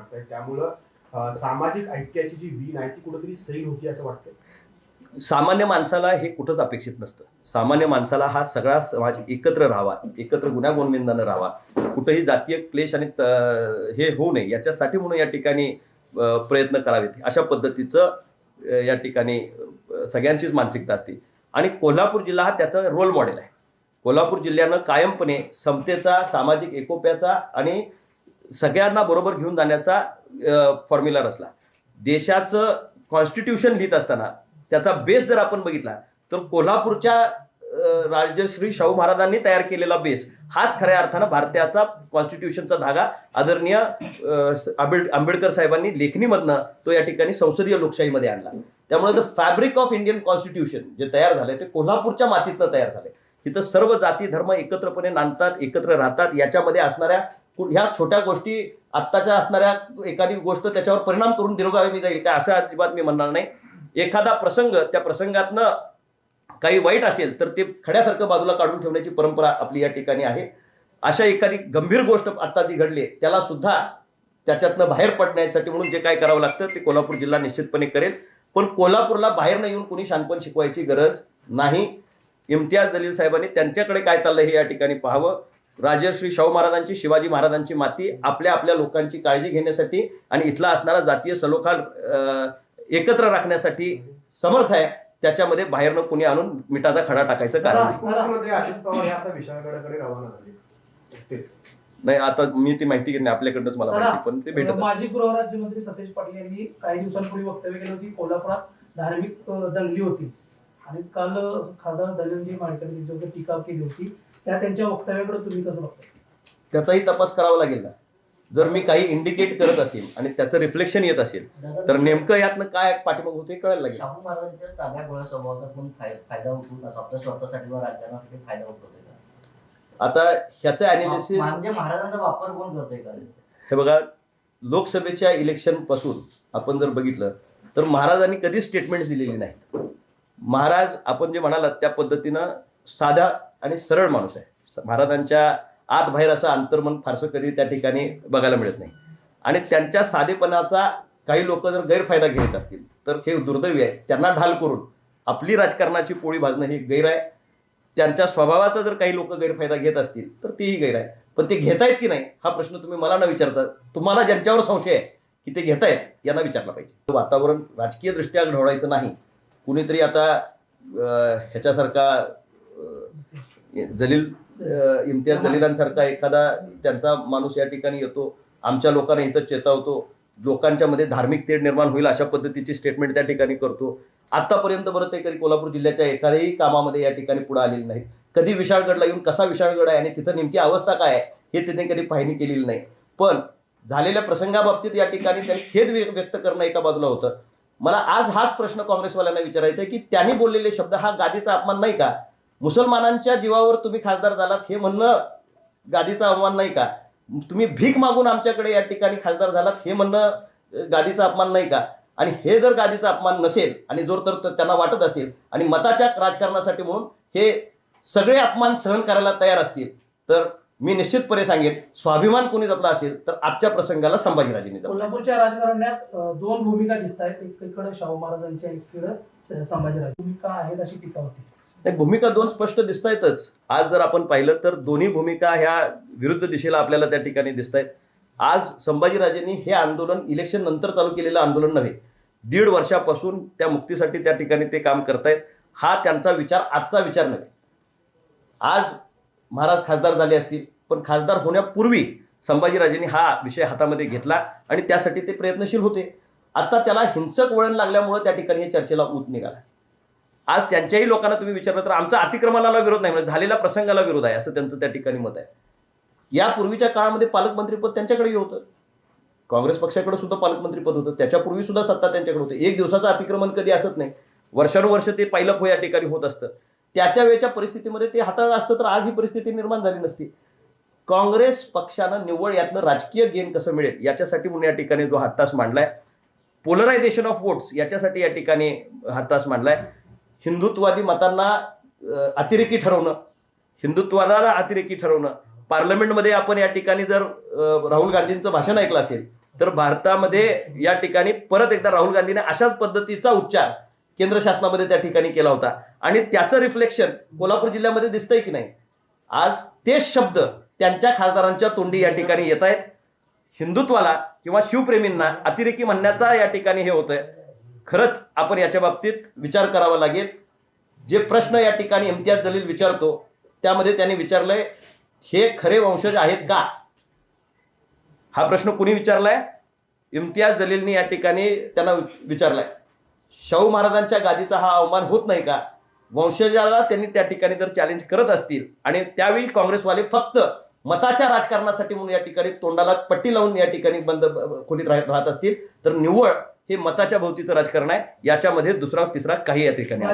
करतायत त्यामुळं सामाजिक ऐक्याची जी वीण आहे ती कुठेतरी सैल होती असं वाटतं सामान्य माणसाला हे कुठंच अपेक्षित नसतं. सामान्य माणसाला हा सगळा समाज एकत्र राहावा एकत्र गुन्ह्यागोविंदानं राहावा. कुठंही जातीय क्लेश आणि हे होऊ नये याच्यासाठी म्हणून या ठिकाणी प्रयत्न करावेत. अशा पद्धतीचं या ठिकाणी सगळ्यांचीच मानसिकता असते. आणि कोल्हापूर जिल्हा हा त्याचा रोल मॉडेल आहे. कोल्हापूर जिल्ह्यानं कायमपणे समतेचा सामाजिक एकोप्याचा आणि सगळ्यांना बरोबर घेऊन जाण्याचा फॉर्म्युला रचला. देशाचं कॉन्स्टिट्यूशन लिहित असताना त्याचा बेस जर आपण बघितला तर कोल्हापूरच्या राजश्री शाहू महाराजांनी तयार केलेला बेस हाच खऱ्या अर्थानं भारताचा कॉन्स्टिट्यूशनचा धागा. आदरणीय आंबेडकर साहेबांनी लेखणीमधनं तो या ठिकाणी संसदीय लोकशाहीमध्ये आणला. त्यामुळे the fabric of Indian constitution जे तयार झाले ते कोल्हापूरच्या मातीतनं तयार झाले तिथं सर्व जाती धर्म एकत्रपणे नांदतात एकत्र राहतात याच्यामध्ये असणाऱ्या ह्या छोट्या गोष्टी आत्ताच्या असणाऱ्या एखादी गोष्ट त्याच्यावर परिणाम करून दीर्घकाळी जाईल का असं अजिबात मी म्हणणार नाही. एखादा प्रसंग त्या प्रसंगातनं काही वाईट असेल तर ते खड्यासारखं बाजूला काढून ठेवण्याची परंपरा आपली या ठिकाणी आहे. अशा एखादी गंभीर गोष्ट आता जी घडली आहे, त्याला सुद्धा त्याच्यातनं बाहेर पडण्यासाठी म्हणून जे काय करावं लागतं ते कोल्हापूर जिल्हा निश्चितपणे करेल. पण कोल्हापूरला बाहेर न येऊन कोणी शानपण शिकवायची गरज नाही. इम्तियाज जलील साहेबांनी त्यांच्याकडे काय चाललंय हे या ठिकाणी पाहावं. राजश्री शाहू महाराजांची शिवाजी महाराजांची माती आपल्या आपल्या लोकांची काळजी घेण्यासाठी आणि इथला असणारा जातीय सलोखा एकत्र राखण्यासाठी समर्थ आहे. त्याच्यामध्ये बाहेरनं कुणी आणून मिठाचा खडा टाकायचं कारण नाही. मुख्यमंत्री अजित पवार हे आता विशाळगडाकडे रवाना झाले. तेच. नाही आता मी ती माहिती घेणे आपल्याकडनंच मला माहिती पण ते भेटत. माजी गृहराज्यमंत्री सतेज पाटील यांनी काही दिवसांपूर्वी वक्तव्य केलं होती कोल्हापुरात धार्मिक दंगली होती. आणि काल खासदार धनंजय माळकर यांच्यावर टीका केली होती त्या त्यांच्या वक्तव्याकडे तुम्ही कसं बघता? त्याचाही तपास करावा लागेल ना. जर मी काही इंडिकेट करत असेल आणि त्याचं रिफ्लेक्शन येत असेल तर नेमकं यातनं काय पाठीमाग होते कळायला लागेल. शाहू महाराजांच्या साध्या गोळ्या स्वभावाचा पण फाय- फायदा होतो का? आपल्या स्वतःसाठी व राज्यासाठी फायदा होतो आता ह्याचं अनालिसिस म्हणजे महाराजांचा वापर कोण करतोय का? हे बघा लोकसभेच्या इलेक्शनपासून आपण जर बघितलं तर महाराजांनी कधीच स्टेटमेंट दिलेली नाहीत. महाराज आपण जे म्हणालात त्या पद्धतीनं साधा आणि सरळ माणूस आहे. महाराजांच्या आत बाहेर असं अंतर्मन फारसं कधी त्या ठिकाणी बघायला मिळत नाही. आणि त्यांच्या साधेपणाचा काही लोक जर गैरफायदा घेत असतील तर हे दुर्दैवी आहे. त्यांना ढाल करून आपली राजकारणाची पोळी भाजणं ही गैर आहे. त्यांच्या स्वभावाचा जर काही लोक गैरफायदा घेत असतील तर तेही गैर आहे. पण ते घेतायत की नाही हा प्रश्न तुम्ही मला न विचारता तुम्हाला ज्यांच्यावर संशय आहे की ते घेतायत यांना विचारला पाहिजे. वातावरण राजकीय दृष्ट्या घडवायचं नाही कुणीतरी आता ह्याच्यासारखा जलील इम्तियाज जलीलांसारखा एखादा त्यांचा माणूस या ठिकाणी येतो आमच्या लोकांना इथं चेतावतो लोकांच्या मध्ये धार्मिक तेढ निर्माण होईल अशा पद्धतीची स्टेटमेंट त्या ठिकाणी करतो. आतापर्यंत बरं ते कधी कोल्हापूर जिल्ह्याच्या एखाद्याही कामामध्ये या ठिकाणी पुढे आलेली नाही कधी विशाळगडला येऊन कसा विशाळगड आहे आणि तिथं नेमकी अवस्था काय आहे हे तिने कधी पाहणी केलेली नाही. पण झालेल्या प्रसंगाबाबतीत या ठिकाणी त्यांनी खेद व्य- व्यक्त करणं एका बाजूला होतं. मला आज हाच प्रश्न काँग्रेसवाल्यांना विचारायचा आहे की त्यांनी बोललेले शब्द हा गादीचा अपमान नाही का? मुसलमानांच्या जीवावर तुम्ही खासदार झालात हे म्हणणं गादीचा अपमान नाही का? तुम्ही भीक मागून आमच्याकडे या ठिकाणी खासदार झालात हे म्हणणं गादीचा अपमान नाही का? आणि हे जर गादीचा अपमान नसेल आणि जोर तर त्यांना वाटत असेल आणि मताच्या राजकारणासाठी म्हणून हे सगळे अपमान सहन करायला तयार असतील तर मी निश्चितपणे सांगेन स्वाभिमान कोणी जपला असेल तर आजच्या प्रसंगाला संभाजीराजेंनी जपला. कोल्हापूरच्या राजकारण्यात दोन भूमिका दिसत आहेत एकीकडे शाहू महाराजांच्या एकीकडे संभाजीराज. भूमिका आहेत अशी टीका होती. नाही भूमिका दोन स्पष्ट दिसत आहेतच आज जर आपण पाहिलं तर दोन्ही भूमिका ह्या विरुद्ध दिशेला आपल्याला त्या ठिकाणी दिसत आहेत आज संभाजीराजेंनी हे आंदोलन इलेक्शन नंतर चालू केलेलं आंदोलन नव्हे दीड वर्षापासून त्या मुक्तीसाठी त्या ठिकाणी ते काम करतायत. हा त्यांचा विचार आजचा विचार नव्हे. आज महाराज खासदार झाले असतील पण खासदार होण्यापूर्वी संभाजीराजेंनी हा विषय हातामध्ये घेतला आणि त्यासाठी ते प्रयत्नशील होते. आता त्याला हिंसक वळण लागल्यामुळे त्या ठिकाणी हे चर्चेला ऊत निघाला. आज त्यांच्याही लोकांना तुम्ही विचारलं तर आमचा अतिक्रमणाला विरोध नाही म्हणजे झालेल्या प्रसंगाला विरोध आहे असं त्यांचं त्या ठिकाणी मत आहे. यापूर्वीच्या काळामध्ये पालकमंत्रीपद त्यांच्याकडेही होतं. काँग्रेस पक्षाकडे सुद्धा पालकमंत्रीपद होतं. त्याच्यापूर्वी सुद्धा सत्ता त्यांच्याकडे होतं. एक दिवसाचं अतिक्रमण कधी असत नाही. वर्षानुवर्ष ते पायलप हो या ठिकाणी होत असतं. त्या त्या वेळच्या परिस्थितीमध्ये ते हाताळलं असतं तर आज ही परिस्थिती निर्माण झाली नसती. काँग्रेस पक्षानं निव्वळ यातनं राजकीय गेन कसं मिळेल? याच्यासाठी म्हणून या ठिकाणी जो हट्टास मांडलाय पोलरायझेशन ऑफ वोट्स याच्यासाठी या ठिकाणी हट्टास मांडलाय. हिंदुत्ववादी मतांना अतिरेकी ठरवणं हिंदुत्वाला अतिरेकी ठरवणं. पार्लमेंटमध्ये आपण या ठिकाणी जर राहुल गांधींचं भाषण ऐकलं असेल तर भारतामध्ये या ठिकाणी परत एकदा राहुल गांधीने अशाच पद्धतीचा उच्चार केंद्र शासनामध्ये त्या ठिकाणी केला होता. आणि त्याचं रिफ्लेक्शन कोल्हापूर जिल्ह्यामध्ये दिसतंय की नाही? आज तेच शब्द त्यांच्या खासदारांच्या तोंडी या ठिकाणी येत आहेत. हिंदुत्वाला किंवा शिवप्रेमींना अतिरेकी म्हणण्याचा या ठिकाणी हे होतंय. खरंच आपण याच्या बाबतीत विचार करावा लागेल. जे प्रश्न या ठिकाणी इम्तियाज जलील विचारतो त्यामध्ये त्यांनी विचारलंय हे खरे वंशज आहेत का? हा प्रश्न कुणी विचारलाय? इम्तियाज जलीलनी या ठिकाणी त्यांना विचारलाय. शाहू महाराजांच्या गादीचा हा अवमान होत नाही का? वंशजाला त्यांनी त्या ठिकाणी जर चॅलेंज करत असतील आणि त्यावेळी काँग्रेसवाले फक्त मताच्या राजकारणासाठी म्हणून या ठिकाणी तोंडाला पट्टी लावून या ठिकाणी बंद खोलीत राहत राहत असतील तर निव्वळ हे मताच्या भोवतीचं राजकारण आहे. याच्यामध्ये दुसरा तिसरा काही या ठिकाणी